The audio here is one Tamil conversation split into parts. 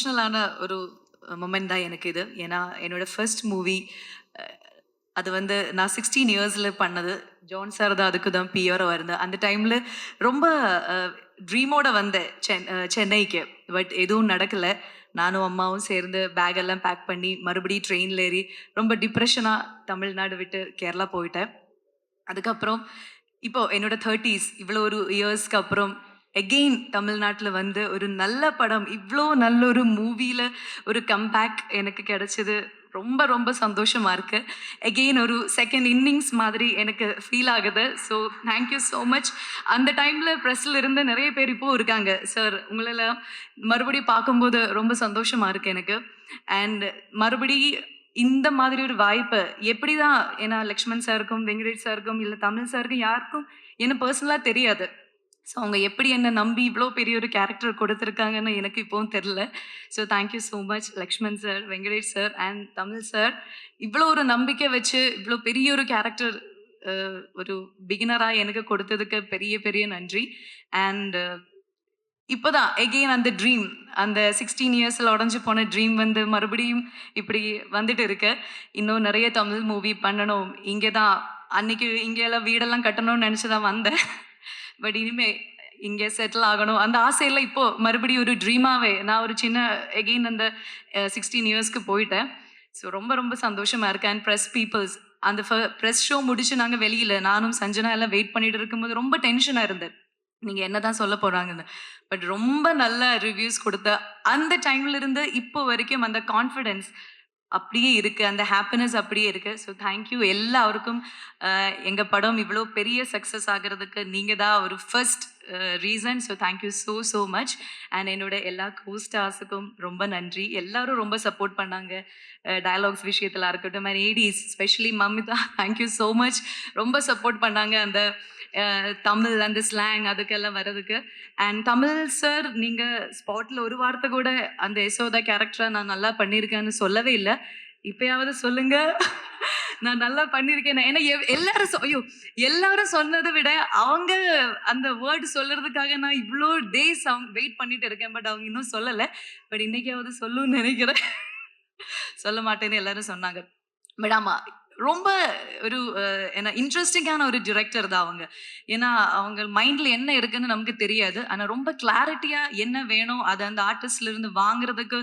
எமோஷ்னலான ஒரு மொமெண்ட் தான் எனக்கு இது. ஏன்னா என்னோட ஃபர்ஸ்ட் மூவி அது வந்து நான் சிக்ஸ்டீன் இயர்ஸில் பண்ணது. ஜான் சார் தான் அதுக்கு தான் பியோராக இருந்தேன். அந்த டைமில் ரொம்ப ட்ரீமோட வந்தேன் சென் சென்னைக்கு. பட் எதுவும் நடக்கலை. நானும் அம்மாவும் சேர்ந்து பேக் எல்லாம் பேக் பண்ணி மறுபடியும் ட்ரெயினில் ஏறி ரொம்ப டிப்ரெஷனாக தமிழ்நாடு விட்டு கேரளா போயிட்டேன். அதுக்கப்புறம் இப்போ என்னோட தேர்ட்டிஸ் இவ்வளோ ஒரு இயர்ஸ்க்கு அப்புறம் எகெயின் தமிழ்நாட்டில் வந்து ஒரு நல்ல படம் இவ்வளோ நல்ல ஒரு மூவியில் ஒரு கம்பேக் எனக்கு கிடைச்சது. ரொம்ப ரொம்ப சந்தோஷமாக இருக்குது எகெயின் ஒரு செகண்ட் இன்னிங்ஸ் மாதிரி எனக்கு ஃபீல் ஆகுது. ஸோ தேங்க்யூ ஸோ மச் அந்த டைமில் ப்ரெஸ்ஸில் இருந்த நிறைய பேர் இப்போ இருக்காங்க. சார் உங்களெல்லாம் மறுபடியும் பார்க்கும்போது ரொம்ப சந்தோஷமாக இருக்குது எனக்கு. அண்ட் மறுபடி இந்த மாதிரி ஒரு வாய்ப்பு எப்படி தான் ஏன்னா லக்ஷ்மண் சாருக்கும் வெங்கடேஷ் சாருக்கும் இல்லை தமிழ் சாருக்கும் யாருக்கும் என்ன பர்சனலாக தெரியாது. ஸோ அவங்க எப்படி என்ன நம்பி இவ்வளோ பெரிய ஒரு கேரக்டர் கொடுத்துருக்காங்கன்னு எனக்கு இப்போவும் தெரில so thank you so much Lakshman sir Venkatesh sir and Tamil sir இவ்வளோ ஒரு நம்பிக்கை வச்சு இவ்வளோ பெரிய ஒரு கேரக்டர் ஒரு பிகினராக எனக்கு கொடுத்ததுக்கு பெரிய பெரிய நன்றி. அண்ட் இப்போதான் எகெயின் அந்த ட்ரீம் அந்த சிக்ஸ்டீன் இயர்ஸில் உடஞ்சி போன ட்ரீம் வந்து மறுபடியும் இப்படி வந்துட்டு இருக்கு. இன்னும் நிறைய தமிழ் மூவி பண்ணணும். இங்கே தான் அன்னைக்கு இங்கே எல்லாம் வீடெல்லாம் கட்டணும்னு நினச்சி தான் வந்தேன். பட் இனிமே இங்கே செட்டில் ஆகணும். அந்த ஆசையெல்லாம் இப்போ மறுபடியும் ஒரு ட்ரீமாவே நான் ஒரு சின்ன எகெயின் அந்த சிக்ஸ்டீன் இயர்ஸ்க்கு போயிட்டேன். ஸோ ரொம்ப ரொம்ப சந்தோஷமா இருக்கேன். அண்ட் ப்ரெஸ் பீப்புள்ஸ் அந்த ப்ரெஸ் ஷோ முடிச்சு நாங்கள் வெளியில் நானும் சஞ்சனா எல்லாம் வெயிட் பண்ணிட்டு இருக்கும்போது ரொம்ப டென்ஷனாக இருந்தேன். நீங்கள் என்ன தான் சொல்ல போகிறாங்கன்னு பட் ரொம்ப நல்ல ரிவ்யூஸ் கொடுத்த அந்த டைம்ல இருந்து இப்போ வரைக்கும் அந்த கான்ஃபிடென்ஸ் அப்படியே இருக்கு. அந்த ஹாப்பினஸ் அப்படியே இருக்கு. ஸோ தேங்க்யூ எல்லாருக்கும் எங்க படம் இவ்வளோ பெரிய சக்ஸஸ் ஆகிறதுக்கு நீங்க தான் ஒரு first reason so thank you so so much and என்னோட எல்லா கோஸ்டாஸுக்கும் ரொம்ப நன்றி. எல்லாரும் ரொம்ப சப்போர்ட் பண்ணாங்க. டயலாக்ஸ் விஷயத்தில் இருக்கட்டும் and ADs specially Mamitha thank you so much ரொம்ப சப்போர்ட் பண்ணாங்க அந்த தமிழ் அந்த ஸ்லாங் அதுக்கெல்லாம் வர்றதுக்கு. அண்ட் தமிழ் சார் நீங்கள் ஸ்பாட்டில் ஒரு வார்த்தை கூட அந்த யசோதா கேரக்டரை நான் நல்லா பண்ணியிருக்கேன்னு சொல்லவே இல்லை. இப்பயாவது சொல்லுங்க. நான் நல்லா பண்ணியிருக்கேன். ஏன்னா எவ்- எல்லாரும் ஐயோ எல்லாரும் சொன்னதை விட அவங்க அந்த வேர்டு சொல்றதுக்காக நான் இவ்வளோ டேஸ் அவங்க வெயிட் பண்ணிட்டு இருக்கேன். பட் அவங்க இன்னும் சொல்லலை. பட் இன்னைக்காவது சொல்லுன்னு நினைக்கிறேன். சொல்ல மாட்டேன்னு எல்லாரும் சொன்னாங்க. பட் ஆமா ரொம்ப ஒரு என்ன இன்ட்ரெஸ்டிங்கான ஒரு டிரெக்டர் தான் அவங்க. ஏன்னா அவங்க மைண்டில் என்ன இருக்குன்னு நமக்கு தெரியாது. ஆனால் ரொம்ப கிளாரிட்டியாக என்ன வேணும் அதை அந்த ஆர்டிஸ்ட்லேருந்து வாங்குறதுக்கு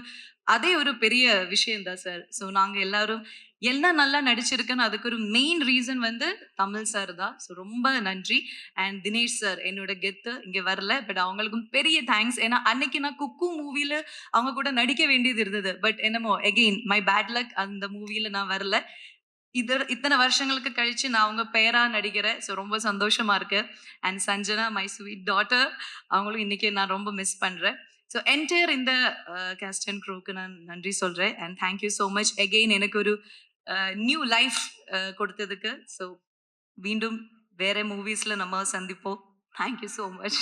அதே ஒரு பெரிய விஷயம் தான் சார் ஸோ நாங்கள் எல்லாரும் என்ன நல்லா நடிச்சிருக்குன்னு அதுக்கு ஒரு மெயின் ரீசன் வந்து தமிழ் சார் தான். ஸோ ரொம்ப நன்றி. அண்ட் தினேஷ் சார் என்னோட கெத்து. இங்கே வரல. பட் அவங்களுக்கும் பெரிய தேங்க்ஸ் ஏன்னா அன்னைக்கு நான் குக்கு மூவியில் அவங்க கூட நடிக்க வேண்டியது இருந்தது. பட் என்னமோ எகெயின் மை பேட் லக் அந்த மூவியில் நான் வரல. இது இத்தனை வருஷங்களுக்கு கழிச்சு நான் அவங்க பேரா நடிக்கிறேன். ஸோ ரொம்ப சந்தோஷமா இருக்கு. And Sanjana my sweet daughter அவங்களும் இன்னைக்கு நான் ரொம்ப மிஸ் பண்றேன். ஸோ என்டையர் இந்த கேஸ்ட் அண்ட் க்ரூக்கு நான் நன்றி சொல்றேன். And thank you so much again எனக்கு ஒரு நியூ லைஃப் கொடுத்ததுக்கு. ஸோ மீண்டும் வேற மூவிஸ்ல நம்ம சந்திப்போம். Thank you so much